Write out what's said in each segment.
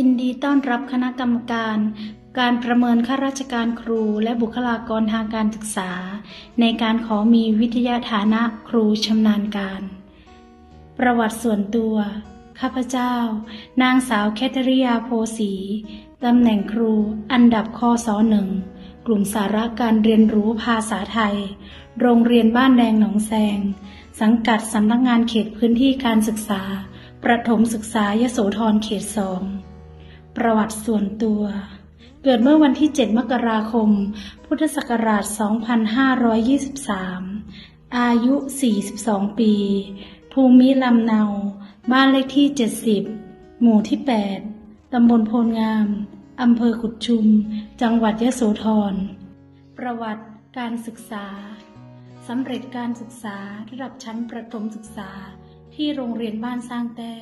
ยินดีต้อนรับคณะกรรมการ การประเมินข้าราชการครูและบุคลากรทางการศึกษา ในการขอมีวิทยาฐานะครูชำนาญการ ประวัติส่วนตัว ข้าพเจ้า นางสาวแคทริยาโพสีตำแหน่งครู อันดับคอสอหนึ่งกลุ่มสาระการเรียนรู้ภาษาไทย โรงเรียนบ้านแดงหนองแซง สังกัดสำนักงานเขตพื้นที่การศึกษา ประถมศึกษายโสธรเขตสอง ประวัติส่วนตัว เกิดเมื่อวันที่ 7 มกราคม พุทธศักราช 2523 อายุ 42 ปี ภูมิลำเนา บ้านเลขที่ 70 หมู่ที่ 8 ตำบลโพลงาม อำเภอขุดชุม จังหวัดยะโสธร ประวัติการศึกษา สำเร็จการศึกษาระดับชั้นประถมศึกษาที่โรงเรียนบ้านสร้างแต้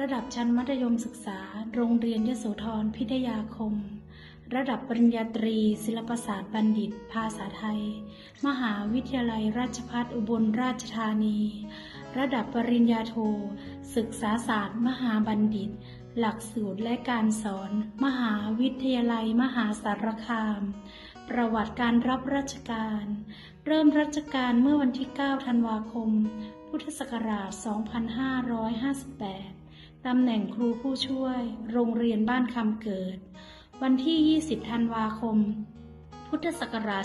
ระดับชั้นมัธยมศึกษา โรงเรียนยโสธรพิทยาคม ระดับปริญญาตรี ศิลปศาสตร์บัณฑิต ภาษาไทย มหาวิทยาลัยราชภัฏอุบลราชธานี ระดับปริญญาโท ศึกษาศาสตร์ มหาบัณฑิต หลักสูตรและการสอน มหาวิทยาลัยมหาสารคาม ประวัติการรับราชการ เริ่มราชการเมื่อวันที่ 9 ธันวาคม พุทธศักราช 2558 ตำแหน่งครูผู้ช่วย โรงเรียนบ้านคำเกิด วันที่ 20 ธันวาคม พุทธศักราช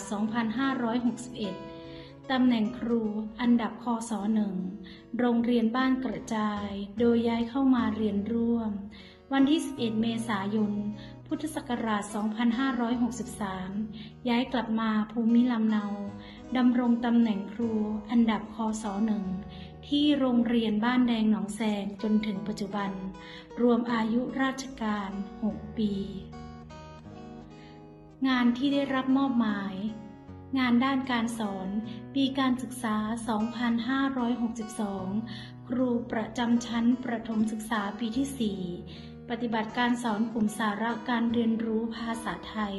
2561 ตำแหน่งครูอันดับคศหนึ่ง โรงเรียนบ้านกระจาย โดยย้ายเข้ามาเรียนร่วม วันที่ 11 เมษายน พุทธศักราช 2563 ย้ายกลับมาภูมิลำเนา ดำรงตำแหน่งครูอันดับคศหนึ่ง ที่โรงเรียนบ้านแดงหนองแซงจนถึงปัจจุบัน รวมอายุราชการ 6 ปี งานที่ได้รับมอบหมาย งานด้านการสอน ปีการศึกษา 2562 ครูประจำชั้นประถมศึกษาปีที่ 4 ปฏิบัติการสอนกลุ่มสาระการเรียนรู้ภาษาไทย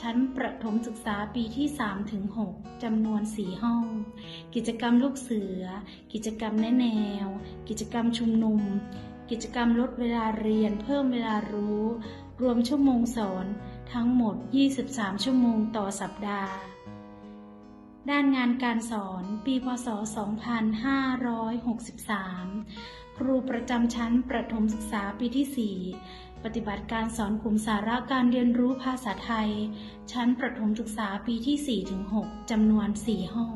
ชั้นประถมศึกษาปีที่ 3 ถึง 6 จำนวน 4 ห้อง กิจกรรมลูกเสือ กิจกรรมแนแนว กิจกรรมชุมนุม กิจกรรมลดเวลาเรียน เพิ่มเวลารู้ รวมชั่วโมงสอนทั้งหมด 23 ชั่วโมงต่อสัปดาห์ ด้านงานการสอนปีพศ 2563 ครูประจำชั้นประถมศึกษาปีที่ 4 ปฏิบัติการสอนกลุ่มสาระการเรียนรู้ภาษาไทย ชั้นประถมศึกษาปีที่ 4-6 จำนวน 4 ห้อง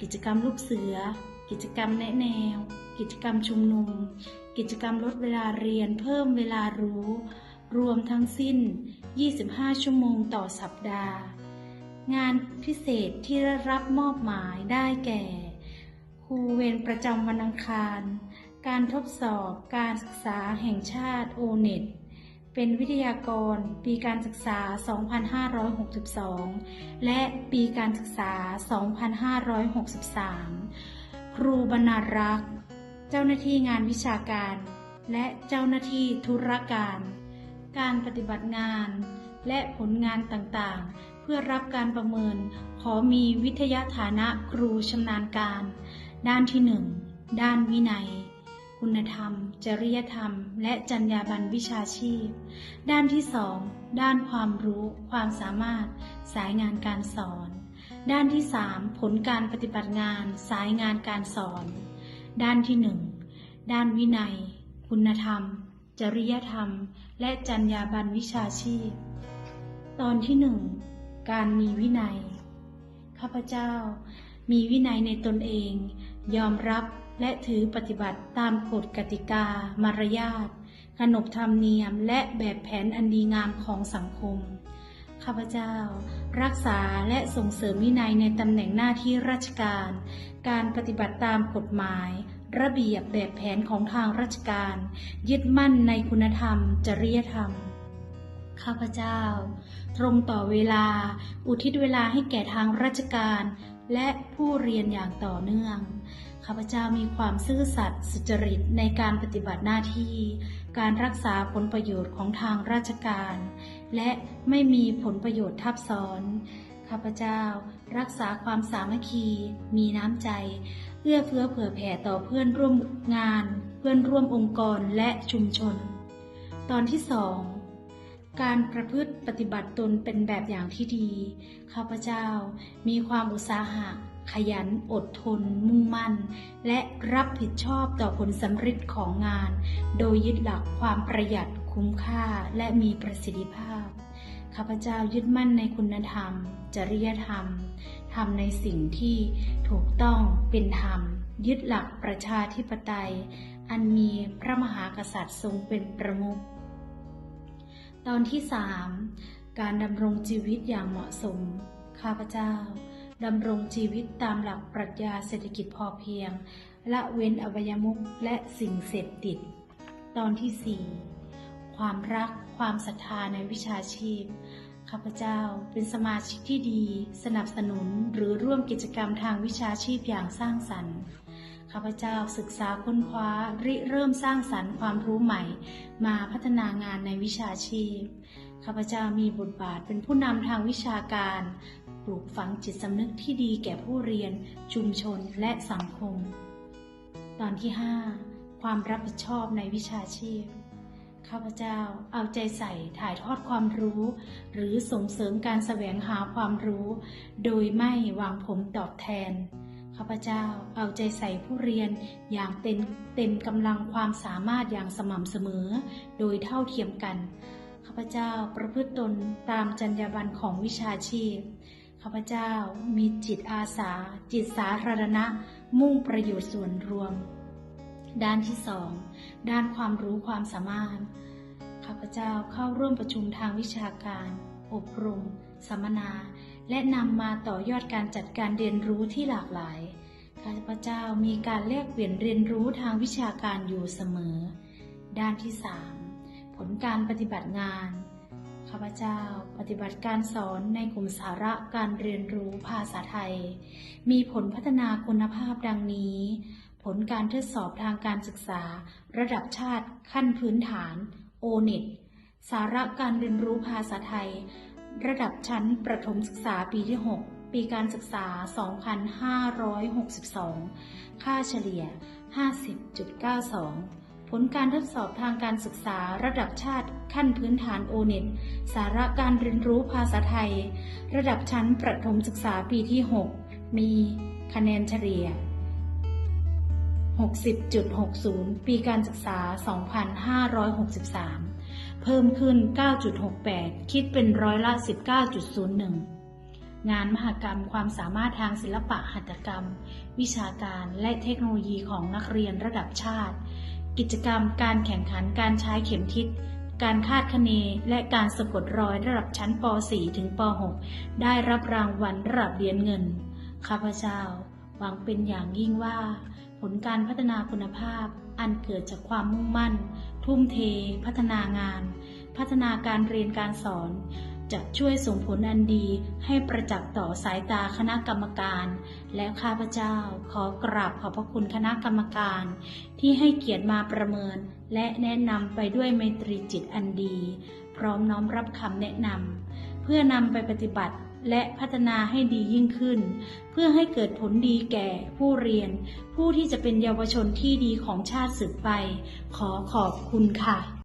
กิจกรรมลูกเสือ กิจกรรมแนะแนว กิจกรรมชุมนุม กิจกรรมลดเวลาเรียนเพิ่มเวลารู้ รวมทั้งสิ้น 25 ชั่วโมงต่อสัปดาห์ งานพิเศษที่ได้รับมอบหมายได้แก่ ครูเวรประจำวันอังคารการทดสอบการศึกษาแห่งชาติโอเน็ต เป็นวิทยากร ปีการศึกษา 2562 และปีการศึกษา 2563 ครูบรรณารักษ์ เจ้าหน้าที่งานวิชาการ และเจ้าหน้าที่ธุรการ การปฏิบัติงาน และผลงานต่างๆ เพื่อรับการประเมิน ขอมีวิทยาฐานะครูชำนาญการ ด้านที่ 1 ด้านวินัย คุณธรรม จริยธรรม และจรรยาบรรณวิชาชีพ ด้านที่2ด้านความรู้ ความสามารถ สายงานการสอน ด้านที่3ผลการปฏิบัติงาน สายงานการสอน ด้านที่1ด้านวินัย คุณธรรม จริยธรรม และจรรยาบรรณวิชาชีพ ตอนที่หนึ่งการมีวินัย ข้าพเจ้า มีวินัยในตนเอง ยอมรับ และถือปฏิบัติตามกฎกติกา มารยาท ขนบธรรมเนียม และแบบแผนอันดีงามของสังคม ข้าพเจ้า รักษาและส่งเสริมวินัยในตำแหน่งหน้าที่ราชการ การปฏิบัติตามกฎหมาย ระเบียบแบบแผนของทางราชการ ยึดมั่นในคุณธรรม จริยธรรมข้าพเจ้า ตรงต่อเวลา อุทิศเวลาให้แก่ทางราชการ และผู้เรียนอย่างต่อเนื่อง ข้าพเจ้ามีความซื่อสัตย์สุจริตในการปฏิบัติหน้าที่ การรักษาผลประโยชน์ของทางราชการ และไม่มีผลประโยชน์ทับซ้อน ข้าพเจ้ารักษาความสามัคคี มีน้ำใจ เอื้อเฟื้อเผื่อแผ่ต่อเพื่อนร่วมงาน เพื่อนร่วมองค์กรและชุมชน ตอนที่สอง การประพฤติปฏิบัติตนเป็นแบบอย่างที่ดี ข้าพเจ้ามีความอุตสาหะ ขยันอดทน มุ่งมั่น และรับผิดชอบต่อผลสำเร็จของงาน โดยยึดหลักความประหยัดคุ้มค่าและมีประสิทธิภาพ ข้าพเจ้ายึดมั่นในคุณธรรม จริยธรรมทำในสิ่งที่ถูกต้องเป็นธรรม ยึดหลักประชาธิปไตย อันมีพระมหากษัตริย์ทรงเป็นประมุข ตอนที่สามการดำรงชีวิตอย่างเหมาะสม ข้าพเจ้าดำรงชีวิตตามหลักปรัชญาเศรษฐกิจพอเพียง ละเว้นอบายมุขและสิ่งเสพติด ตอนที่สี่ความรักความศรัทธาในวิชาชีพ ข้าพเจ้าเป็นสมาชิกที่ดี สนับสนุนหรือร่วมกิจกรรมทางวิชาชีพอย่างสร้างสรรค์ ข้าพเจ้าศึกษาค้นคว้าริเริ่มสร้างสรรค์ความรู้ใหม่ มาพัฒนางานในวิชาชีพ ข้าพเจ้ามีบทบาทเป็นผู้นำทางวิชาการ ปลูกฝังจิตสำนึกที่ดีแก่ผู้เรียน ชุมชนและสังคม ตอนที่ 5 ความรับผิดชอบในวิชาชีพข้าพเจ้าเอาใจใส่ถ่ายทอดความรู้ หรือส่งเสริมการแสวงหาความรู้ โดยไม่หวังผลตอบแทน ข้าพเจ้าเอาใจใส่ผู้เรียนอย่างเต็มเต็มกำลังความสามารถอย่างสม่ำเสมอ โดยเท่าเทียมกัน ข้าพเจ้าประพฤติตนตามจรรยาบรรณของวิชาชีพ ข้าพเจ้ามีจิตอาสา จิตสาธารณะ มุ่งประโยชน์ส่วนรวม ด้านที่สองด้านความรู้ความสามารถ ข้าพเจ้าเข้าร่วมประชุมทางวิชาการ อบรม สัมมนา และนำมาต่อยอดการจัดการเรียนรู้ที่หลากหลาย ข้าพเจ้ามีการแลกเปลี่ยนเรียนรู้ทางวิชาการอยู่เสมอ ด้านที่ 3 ผลการปฏิบัติงาน ข้าพเจ้าปฏิบัติการสอนในกลุ่มสาระการเรียนรู้ภาษาไทย มีผลพัฒนาคุณภาพดังนี้ ผลการทดสอบทางการศึกษา ระดับชาติขั้นพื้นฐาน โอเน็ตสาระการเรียนรู้ภาษาไทย ระดับชั้นประถมศึกษาปีที่ 6 ปีการศึกษา 2562 ค่าเฉลี่ย 50.92 ผลการทดสอบทางการศึกษาระดับชาติขั้นพื้นฐานโอเน็ตสาระการเรียนรู้ภาษาไทย ระดับชั้นประถมศึกษาปีที่ 6 มีคะแนนเฉลี่ย 60.60 ปีการศึกษา 2563 เพิ่มขึ้น 9.68 คิดเป็นร้อยละ 19.01 งานมหกรรมความสามารถทางศิลปะหัตถกรรม วิชาการและเทคโนโลยีของนักเรียนระดับชาติ กิจกรรมการแข่งขันการใช้เข็มทิศการคาดคะเนและการสะกดรอยระดับชั้นป .4 ถึงป .6 ได้รับรางวัลระดับเหรียญเงิน ข้าพเจ้า หวังเป็นอย่างยิ่งว่า ผลการพัฒนาคุณภาพ อันเกิดจากความมุ่งมั่น ทุ่มเท พัฒนางาน พัฒนาการเรียนการสอน จะช่วยส่งผลอันดีให้ประจักษ์ต่อสายตาคณะกรรมการ และข้าพเจ้าขอกราบขอบพระคุณคณะกรรมการ ที่ให้เกียรติมาประเมิน และแนะนำไปด้วยไมตรีจิตอันดี พร้อมน้อมรับคำแนะนำเพื่อนำไปปฏิบัติ และพัฒนาให้ดียิ่งขึ้น เพื่อให้เกิดผลดีแก่ผู้เรียน ผู้ที่จะเป็นเยาวชนที่ดีของชาติสืบไป ขอขอบคุณค่ะ